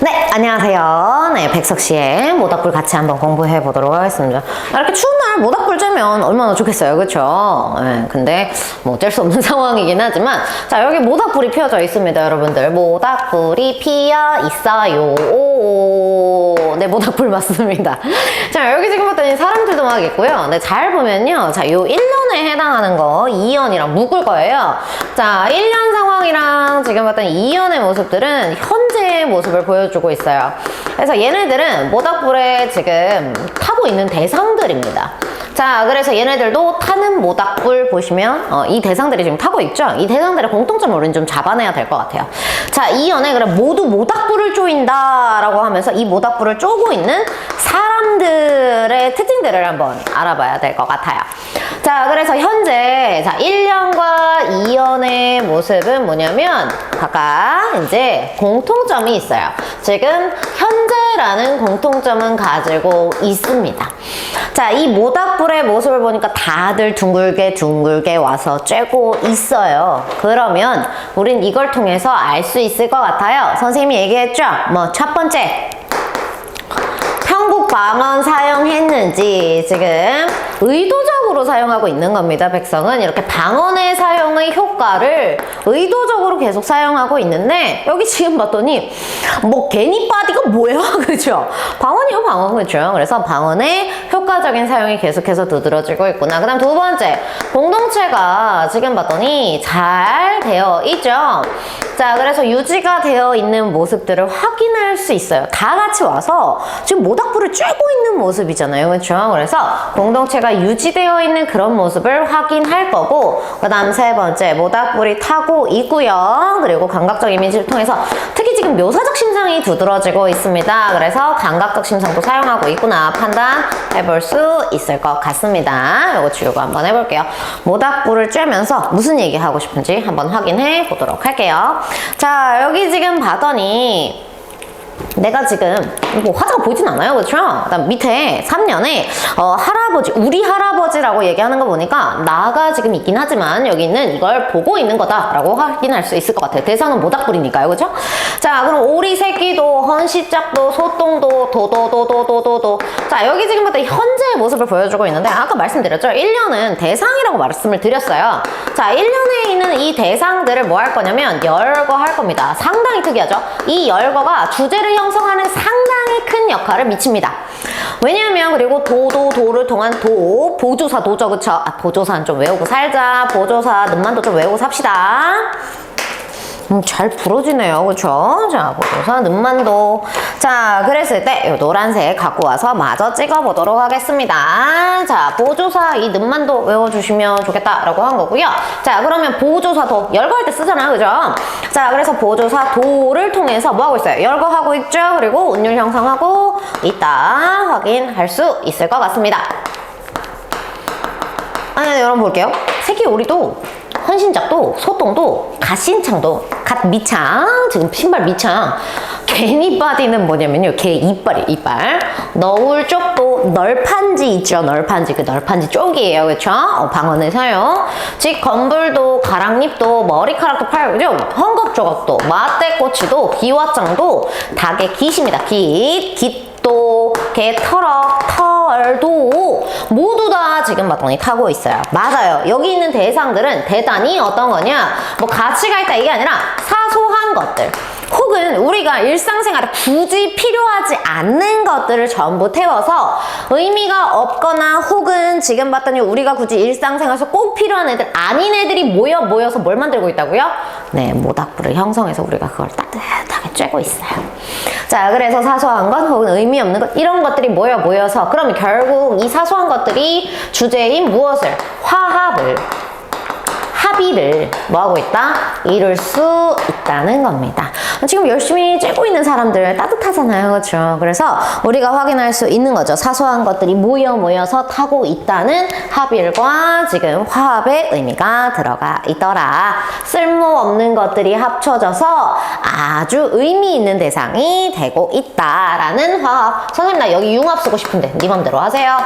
네, 안녕하세요. 네, 백석 씨의 모닥불 같이 한번 공부해 보도록 하겠습니다. 이렇게 추운 날 모닥불 쬐면 얼마나 좋겠어요, 그렇죠? 네, 근데 뭐 어쩔 수 없는 상황이긴 하지만 자 여기 모닥불이 피어져 있습니다, 여러분들. 모닥불이 피어 있어요. 오, 네, 모닥불 맞습니다. 자 여기 지금 봤더니 사람들도 막 있고요. 네, 잘 보면요, 자 요 1년에 해당하는 거 2년이랑 묶을 거예요. 자 1년 상황이랑 지금 봤더니 2년의 모습들은 현재의 모습을 보여주고 있어요. 그래서 얘네들은 모닥불에 지금 타고 있는 대상들입니다. 자, 그래서 얘네들도 타는 모닥불 보시면 어, 이 대상들이 지금 타고 있죠? 이 대상들의 공통점을 우리는 좀 잡아내야 될 것 같아요. 자, 이 연애 그럼 모두 모닥불을 쪼인다 라고 하면서 이 모닥불을 쪼고 있는 사람들의 특징들을 한번 알아봐야 될 것 같아요. 자, 그래서 현재 자 1년과 2년의 모습은 뭐냐면 각각 이제 공통점이 있어요. 지금 현재라는 공통점은 가지고 있습니다. 자, 이 모닥불의 모습을 보니까 다들 둥글게 둥글게 와서 쬐고 있어요. 그러면 우린 이걸 통해서 알 수 있을 것 같아요. 선생님이 얘기했죠? 뭐 첫 번째 한국 방언 사용했는지 지금 의도적 으로 사용하고 있는 겁니다. 백성은 이렇게 방언의 사용의 효과를 의도적으로 계속 사용하고 있는데 여기 지금 봤더니 뭐 괜히 빠디가 뭐야 그죠? 방언이요 방언 그죠? 그래서 방언의 효과적인 사용이 계속해서 두드러지고 있구나. 그 다음 두 번째 공동체가 지금 봤더니 잘 되어 있죠. 자 그래서 유지가 되어 있는 모습들을 확인할 수 있어요. 다 같이 와서 지금 모닥불을 쬐고 있는 모습이잖아요. 그렇죠? 그래서 공동체가 유지되어 있는 그런 모습을 확인할 거고 그 다음 세 번째 모닥불이 타고 있고요. 그리고 감각적 이미지를 통해서 특히 지금 묘사적 심상이 두드러지고 있습니다. 그래서 감각적 심상도 사용하고 있구나 판단해 볼 수 있을 것 같습니다. 이거 지우고 한번 해볼게요. 모닥불을 쬐면서 무슨 얘기 하고 싶은지 한번 확인해 보도록 할게요. 자 여기 지금 봤더니 내가 지금 뭐 화자가 보이진 않아요 그렇죠? 그다음 밑에 3년에 어, 할아버지 우리 할아버지라고 얘기하는 거 보니까 나가 지금 있긴 하지만 여기는 이걸 보고 있는 거다라고 확인할 수 있을 것 같아요. 대상은 모닥불이니까요 그렇죠? 자 그럼 오리 새끼도 헌시짝도 소똥도 도도도도도도도. 자 여기 지금부터 현재의 모습을 보여주고 있는데 아까 말씀드렸죠? 1년은 대상이라고 말씀을 드렸어요. 자 1년에 있는 이 대상들을 뭐 할 거냐면 열거 할 겁니다. 상당히 특이하죠? 이 열거가 주제를 형성하는 상당히 큰 역할을 미칩니다. 왜냐하면 그리고 도도 도를 통한 도 보조사 도죠 그쵸? 아 보조사는 좀 외우고 살자 보조사 는만도 좀 외우고 삽시다. 음, 잘 부러지네요. 그쵸? 자, 보조사 는만도. 자, 그랬을 때, 요 노란색 갖고 와서 마저 찍어보도록 하겠습니다. 자, 보조사 이 는만도 외워주시면 좋겠다라고 한 거고요. 자, 그러면 보조사 도, 열거할 때 쓰잖아요. 그죠? 자, 그래서 보조사 도를 통해서 뭐 하고 있어요? 열거하고 있죠? 그리고 운율 형성하고 있다. 확인할 수 있을 것 같습니다. 아, 네, 여러분 볼게요. 새끼 오리도 헌신작도 소똥도 갓신창도 갓 미창 지금 신발 미창 괜히 빠디는 뭐냐면요. 개 이빨이에요 이빨. 너울 쪽도 널판지 있죠 널판지. 그 널판지 쪽이에요 그쵸? 어, 방언을 사용 즉 건불도 가랑잎도 머리카락도 팔 그죠? 헝겊 조각도 마떼꼬치도 기와장도 닭의 깃입니다. 깃 깃도. 개 털럭 털도 모두 다 지금 봤더니 타고 있어요. 맞아요. 여기 있는 대상들은 대단히 어떤 거냐? 뭐 가치가 있다 이게 아니라 사소한 것들. 혹은 우리가 일상생활에 굳이 필요하지 않는 것들을 전부 태워서 의미가 없거나 혹은 지금 봤더니 우리가 굳이 일상생활에서 꼭 필요한 애들 아닌 애들이 모여 모여서 뭘 만들고 있다고요? 네, 모닥불을 형성해서 우리가 그걸 따뜻하게 쬐고 있어요. 자, 그래서 사소한 것 혹은 의미 없는 것 이런 것들이 모여 모여서 그러면 결국 이 사소한 것들이 주제인 무엇을? 화합을 합의를 뭐 하고 있다? 이룰 수 있다는 겁니다. 지금 열심히 쬐고 있는 사람들 따뜻하잖아요. 그렇죠? 그래서 우리가 확인할 수 있는 거죠. 사소한 것들이 모여 모여서 타고 있다는 합일과 지금 화합의 의미가 들어가 있더라. 쓸모없는 것들이 합쳐져서 아주 의미 있는 대상이 되고 있다라는 화합. 선생님 나 여기 융합 쓰고 싶은데 네 맘대로 하세요.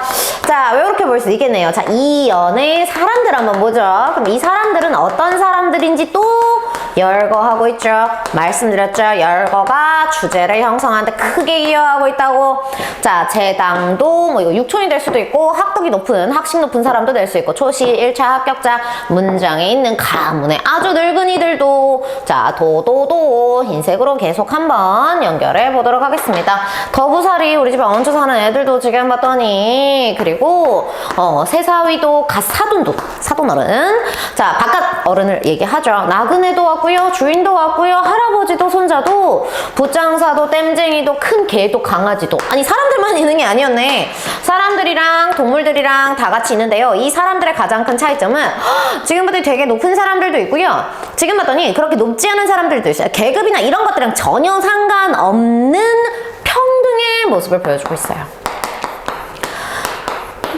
자, 왜 이렇게 볼 수 있겠네요. 자, 이 연의 사람들 한번 보죠. 그럼 이 사람들 은 어떤 사람들인지 또 열거하고 있죠. 말씀드렸죠. 열거가 주제를 형성하는데 크게 기여하고 있다고. 자, 제당도 뭐 이거 육촌이 될 수도 있고 학덕이 높은 학식 높은 사람도 될 수 있고 초시 1차 합격자 문장에 있는 가문의 아주 늙은이들도 자, 도도도 흰색으로 계속 한번 연결해 보도록 하겠습니다. 거부살이 우리 집에 얹혀 사는 애들도 지금 봤더니 그리고 어, 새사위도 갓 사돈도 사돈 어른 자 바깥 어른을 얘기하죠 나그네도 왔고요 주인도 왔고요 할아버지도 손자도 붓장사도 땜쟁이도 큰 개도 강아지도. 아니 사람들만 있는 게 아니었네. 사람들이랑 동물들이랑 다 같이 있는데요. 이 사람들의 가장 큰 차이점은 헉, 지금 봤더니 되게 높은 사람들도 있고요. 지금 봤더니 그렇게 높지 않은 사람들도 있어요. 계급이나 이런 것들이랑 전혀 상관없는 평등의 모습을 보여주고 있어요.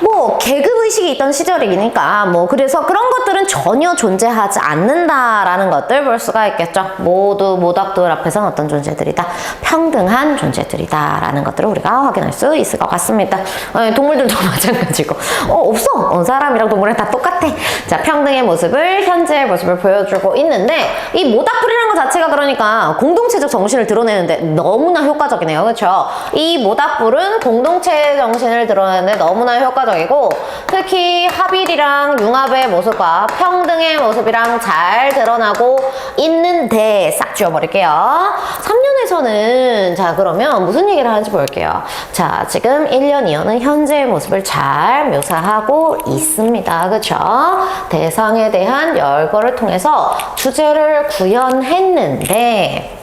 뭐 계급 의식이 있던 시절이니까 뭐 그래서 그런 것들은 전혀 존재하지 않는다라는 것들 볼 수가 있겠죠. 모두 모닥돌 앞에서는 어떤 존재들이다 평등한 존재들이다라는 것들을 우리가 확인할 수 있을 것 같습니다. 어, 동물들도 마찬가지고 어 없어 어, 사람이랑 동물이랑 다 똑같아. 자 평등의 모습을 현재의 모습을 보여주고 있는데 이 모닥불이라는 것 자체가 그러니까 공동체적 정신을 드러내는데 너무나 효과적이네요. 그렇죠? 이 모닥불은 공동체 정신을 드러내는데 너무나 효과적이고 특히 합일이랑 융합의 모습과 평등의 모습이랑 잘 드러나고 있는데 싹 지워버릴게요. 3년에서는 자 그러면 무슨 얘기를 하는지 볼게요. 자 지금 1년, 2년은 현재의 모습을 잘 묘사하고 있습니다. 그렇죠? 대상에 대한 열거를 통해서 주제를 구현했는데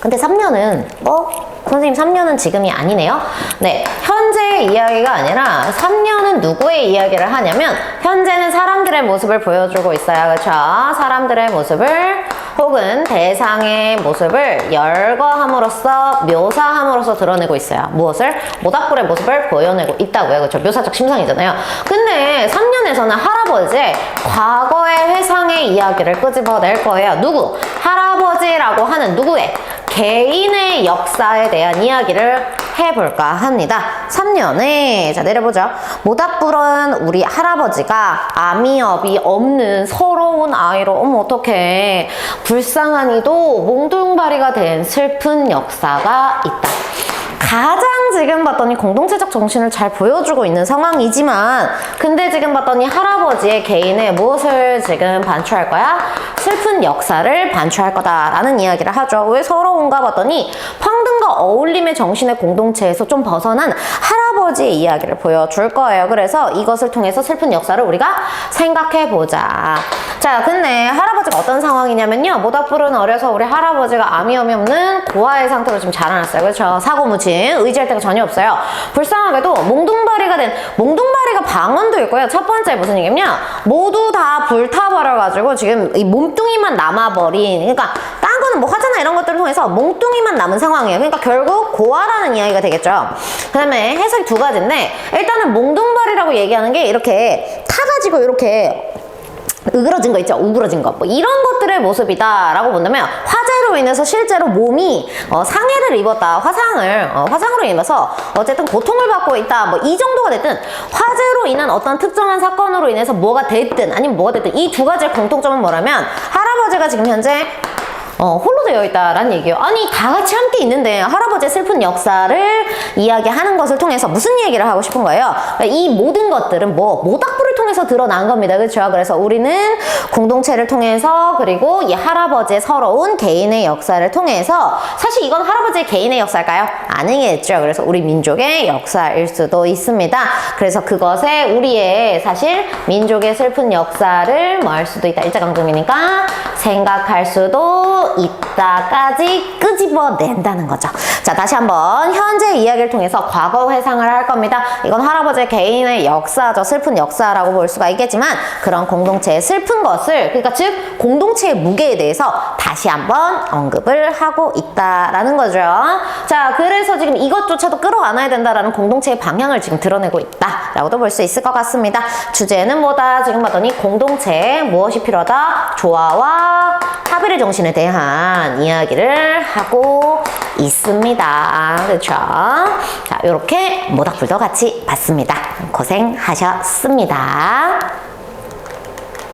근데 3년은 뭐 선생님 3년은 지금이 아니네요. 네, 현재의 이야기가 아니라 3년은 누구의 이야기를 하냐면 현재는 사람들의 모습을 보여주고 있어요. 그렇죠? 사람들의 모습을 혹은 대상의 모습을 열거함으로써 묘사함으로써 드러내고 있어요. 무엇을? 모닥불의 모습을 보여내고 있다고요. 그렇죠? 묘사적 심상이잖아요. 근데 3년에서는 할아버지의 과거의 회상의 이야기를 끄집어낼 거예요. 누구? 할아버지라고 하는 누구의? 개인의 역사에 대한 이야기를 해볼까 합니다. 3년에 자 내려보죠. 모닥불은 우리 할아버지가 아미업이 없는 서러운 아이로 어머 어떡해 불쌍하니도 몽둥바리가 된 슬픈 역사가 있다. 가장 지금 봤더니 공동체적 정신을 잘 보여주고 있는 상황이지만 근데 지금 봤더니 할아버지의 개인의 무엇을 지금 반추할 거야? 슬픈 역사를 반추할 거다라는 이야기를 하죠. 왜 서러운가 봤더니 평등과 어울림의 정신의 공동체에서 좀 벗어난 할아버지의 이야기를 보여줄 거예요. 그래서 이것을 통해서 슬픈 역사를 우리가 생각해 보자. 자, 근데 할아버지가 어떤 상황이냐면요. 모닥불은 어려서 우리 할아버지가 암이염이 없는 고아의 상태로 지금 자라났어요. 그렇죠? 사고무친 의지할 데가 전혀 없어요. 불쌍하게도 몽둥바리가 된 몽둥바리가 방언도 있고요. 첫 번째 무슨 얘기냐? 모두 다 불타버려가지고 지금 이 몸뚱이만 남아버린 그러니까 딴 거는 뭐 하잖아 이런 것들을 통해서 몽뚱이만 남은 상황이에요. 그러니까 결국 고아라는 이야기가 되겠죠. 그 다음에 해석이 두 가지인데 일단은 몽둥바리라고 얘기하는 게 이렇게 타가지고 이렇게 으그러진 거 있죠? 우그러진 거. 뭐 이런 것들의 모습이다라고 본다면 화재로 인해서 실제로 몸이 어, 상해를 입었다. 화상을 어, 화상으로 인해서 어쨌든 고통을 받고 있다. 뭐 이 정도가 됐든 화재로 인한 어떤 특정한 사건으로 인해서 뭐가 됐든 아니면 뭐가 됐든 이 두 가지의 공통점은 뭐라면 할아버지가 지금 현재 어, 홀로 되어 있다라는 얘기예요. 아니 다 같이 함께 있는데 할아버지의 슬픈 역사를 이야기하는 것을 통해서 무슨 얘기를 하고 싶은 거예요? 이 모든 것들은 뭐 모닥불을 통해서 드러난 겁니다. 그렇죠? 그래서 우리는 공동체를 통해서 그리고 이 할아버지의 서러운 개인의 역사를 통해서 사실 이건 할아버지의 개인의 역사일까요? 아니겠죠. 그래서 우리 민족의 역사일 수도 있습니다. 그래서 그것에 우리의 사실 민족의 슬픈 역사를 뭐 할 수도 있다. 일자강점이니까 생각할 수도 있다 까지 끄집어낸다는 거죠. 자, 다시 한번 현재 이야기를 통해서 과거 회상을 할 겁니다. 이건 할아버지의 개인의 역사죠. 슬픈 역사라고 볼 수가 있겠지만 그런 공동체의 슬픈 것을 그러니까 즉 공동체의 무게에 대해서 다시 한번 언급을 하고 있다라는 거죠. 자, 그래서 지금 이것조차도 끌어안아야 된다라는 공동체의 방향을 지금 드러내고 있다라고도 볼 수 있을 것 같습니다. 주제는 뭐다? 지금 봤더니 공동체에 무엇이 필요하다? 조화와 합의의 정신에 대한 이야기를 하고 있습니다. 그렇죠? 자, 이렇게 모닥불도 같이 봤습니다. 고생하셨습니다.